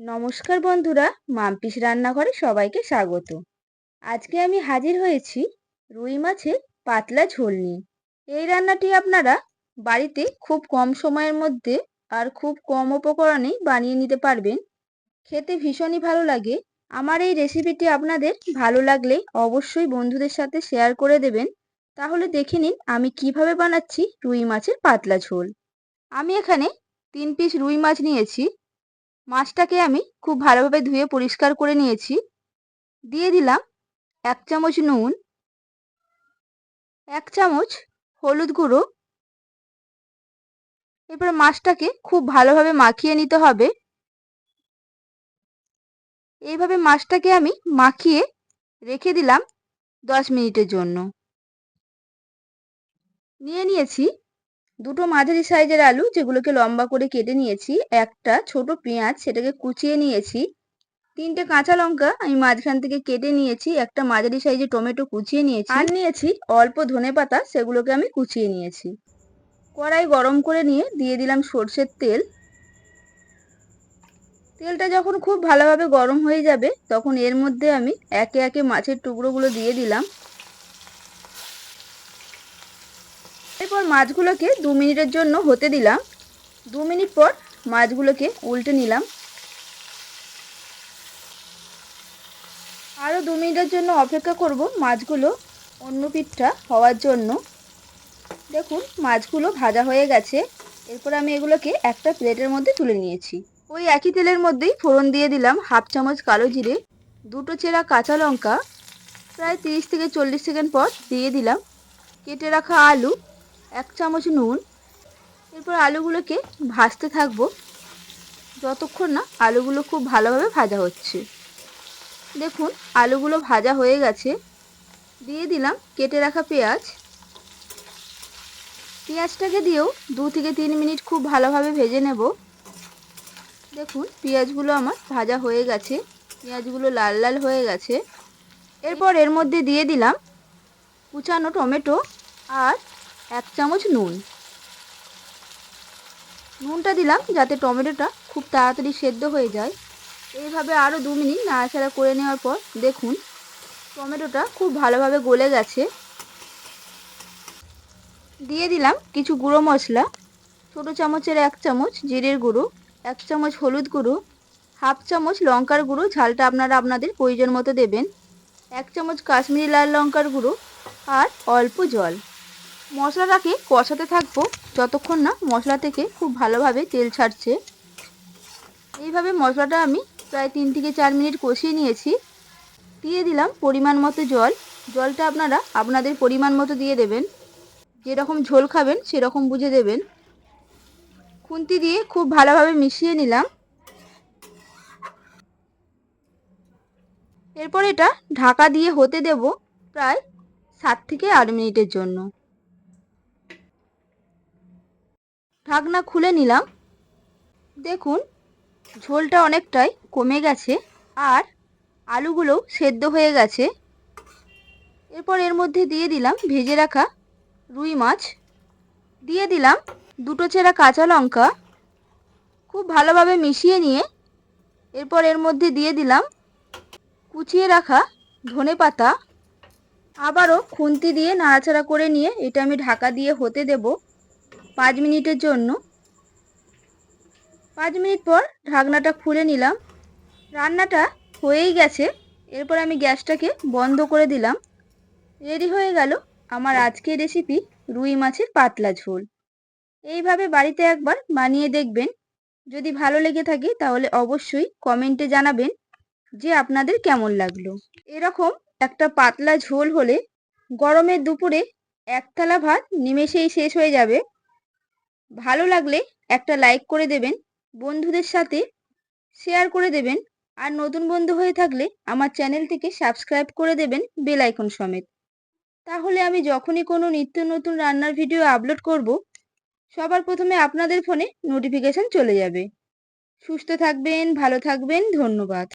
নমস্কার বন্ধুরা, মাম্পিস রান্নাঘরে সবাইকে স্বাগত। আজকে আমি হাজির হয়েছি রুই মাছের পাতলা ঝোল নিয়ে। এই রান্নাটি আপনারা বাড়িতে খুব কম সময়ের মধ্যে আর খুব কম উপকরণেই বানিয়ে নিতে পারবেন। খেতে ভীষণই ভালো লাগে। আমার এই রেসিপিটি আপনাদের ভালো লাগলে অবশ্যই বন্ধুদের সাথে শেয়ার করে দেবেন। তাহলে দেখে নিন আমি কীভাবে বানাচ্ছি রুই মাছের পাতলা ঝোল। আমি এখানে তিন পিস রুই মাছ নিয়েছি। মাছটাকে আমি খুব ভালোভাবে ধুয়ে পরিষ্কার করে নিয়েছি। দিয়ে দিলাম এক চামচ নুন, এক চামচ হলুদ গুঁড়ো। এরপর মাছটাকে খুব ভালোভাবে মাখিয়ে নিতে হবে। এইভাবে মাছটাকে আমি মাখিয়ে রেখে দিলাম দশ মিনিটের জন্য। নিয়ে নিয়েছি দুটো মাঝারি সাইজের আলু যেগুলোকে লম্বা করে কেটে নিয়েছি। একটা ছোট পেঁয়াজ, সেটাকে কুচিয়ে নিয়েছি। তিনটে কাঁচা লঙ্কা আমি মাঝখান থেকে কেটে নিয়েছি। একটা মাঝারি সাইজের টমেটো কুচিয়ে নিয়েছি। আর নিয়েছি অল্প ধনে পাতা, সেগুলোকে আমি কুচিয়ে নিয়েছি। কড়াই গরম করে নিয়ে দিয়ে দিলাম সর্ষের তেল। তেলটা যখন খুব ভালোভাবে গরম হয়ে যাবে, তখন এর মধ্যে আমি একে একে মাছের টুকরোগুলো দিয়ে দিলাম। এরপর মাছগুলোকে দু মিনিটের জন্য হতে দিলাম। দু মিনিট পর মাছগুলোকে উল্টে নিলাম। আরও দু মিনিটের জন্য অপেক্ষা করব মাছগুলো অন্য পিঠটা হওয়ার জন্য। দেখুন, মাছগুলো ভাজা হয়ে গেছে। এরপর আমি এগুলোকে একটা প্লেটের মধ্যে তুলে নিয়েছি। ওই একই তেলের মধ্যেই ফোড়ন দিয়ে দিলাম হাফ চামচ কালো জিরে, দুটো চেরা কাঁচা লঙ্কা, প্রায় তিরিশ থেকে চল্লিশ সেকেন্ড পর দিয়ে দিলাম। কেটে রাখা আলু এক চামচ নুন, এরপর আলুগুলোকে ভাজতে থাকব। যতক্ষণ না আলুগুলো খুব ভালোভাবে ভাজা হচ্ছে। দেখুন, আলুগুলো ভাজা হয়ে গেছে। দিয়ে দিলাম কেটে রাখা পেঁয়াজ। পেঁয়াজটাকে দিয়েও দু থেকে তিন মিনিট খুব ভালোভাবে ভেজে নেব। দেখুন, পেঁয়াজগুলো আমার ভাজা হয়ে গেছে। পেঁয়াজগুলো লাল লাল হয়ে গেছে। এরপর এর মধ্যে দিয়ে দিলাম কুচানো টমেটো আর এক চামচ নুন। নুনটা দিলাম যাতে টমেটোটা খুব তাড়াতাড়ি সেদ্ধ হয়ে যায়। এইভাবে আরও দু মিনিট নাড়াচাড়া করে নেওয়ার পর দেখুন, টমেটোটা খুব ভালোভাবে গলে গেছে। দিয়ে দিলাম কিছু গুঁড়ো মশলা, ছোটো চামচের এক চামচ জিরের গুঁড়ো, এক চামচ হলুদ গুঁড়ো, হাফ চামচ লঙ্কার গুঁড়ো, ঝালটা আপনারা আপনাদের প্রয়োজন মতো দেবেন, এক চামচ কাশ্মীরি লাল লঙ্কার গুঁড়ো আর অল্প জল। মশলাটাকে কষাতে থাকব যতক্ষণ না মশলা থেকে খুব ভালোভাবে তেল ছাড়ছে। এইভাবে মশলাটা আমি প্রায় তিন থেকে চার মিনিট কষিয়ে নিয়েছি। দিয়ে দিলাম পরিমাণ মতো জল। জলটা আপনারা আপনাদের পরিমাণ মতো দিয়ে দেবেন। যেরকম ঝোল খাবেন সেরকম বুঝে দেবেন। খুন্তি দিয়ে খুব ভালোভাবে মিশিয়ে নিলাম। এরপর এটা ঢাকা দিয়ে হতে দেব প্রায় সাত থেকে আট মিনিটের জন্য। ঢাকনা খুলে নিলাম। দেখুন, ঝোলটা অনেকটাই কমে গেছে আর আলুগুলো সেদ্ধ হয়ে গেছে। এরপর এর মধ্যে দিয়ে দিলাম ভেজে রাখা রুই মাছ। দিয়ে দিলাম দুটো চেরা কাঁচা লঙ্কা। খুব ভালোভাবে মিশিয়ে নিয়ে এরপর এর মধ্যে দিয়ে দিলাম কুচিয়ে রাখা ধনে পাতা। আবারও খুন্তি দিয়ে নাড়াচাড়া করে নিয়ে এটা আমি ঢাকা দিয়ে হতে দেব। পাঁচ মিনিটের জন্য। পাঁচ মিনিট পর ঢাকনাটা খুলে নিলাম। রান্নাটা হয়েই গেছে। এরপর আমি গ্যাসটাকে বন্ধ করে দিলাম। রেডি হয়ে গেল আমার আজকের রেসিপি রুই মাছের পাতলা ঝোল। এইভাবে বাড়িতে একবার বানিয়ে দেখবেন। যদি ভালো লেগে থাকে তাহলে অবশ্যই কমেন্টে জানাবেন যে আপনাদের কেমন লাগল। এরকম একটা পাতলা ঝোল হলে গরমের দুপুরে এক থালা ভাত নিমেষেই শেষ হয়ে যাবে। ভালো লাগলে একটা লাইক করে দেবেন, বন্ধুদের সাথে শেয়ার করে দেবেন, আর নতুন বন্ধু হয়ে থাকলে আমার চ্যানেলটিকে সাবস্ক্রাইব করে দেবেন বেল আইকন সমেত। তাহলে আমি যখনই কোনো নিত্য নতুন রান্নার ভিডিও আপলোড করব, সবার প্রথমে আপনাদের ফোনে নোটিফিকেশান চলে যাবে। সুস্থ থাকবেন, ভালো থাকবেন, ধন্যবাদ।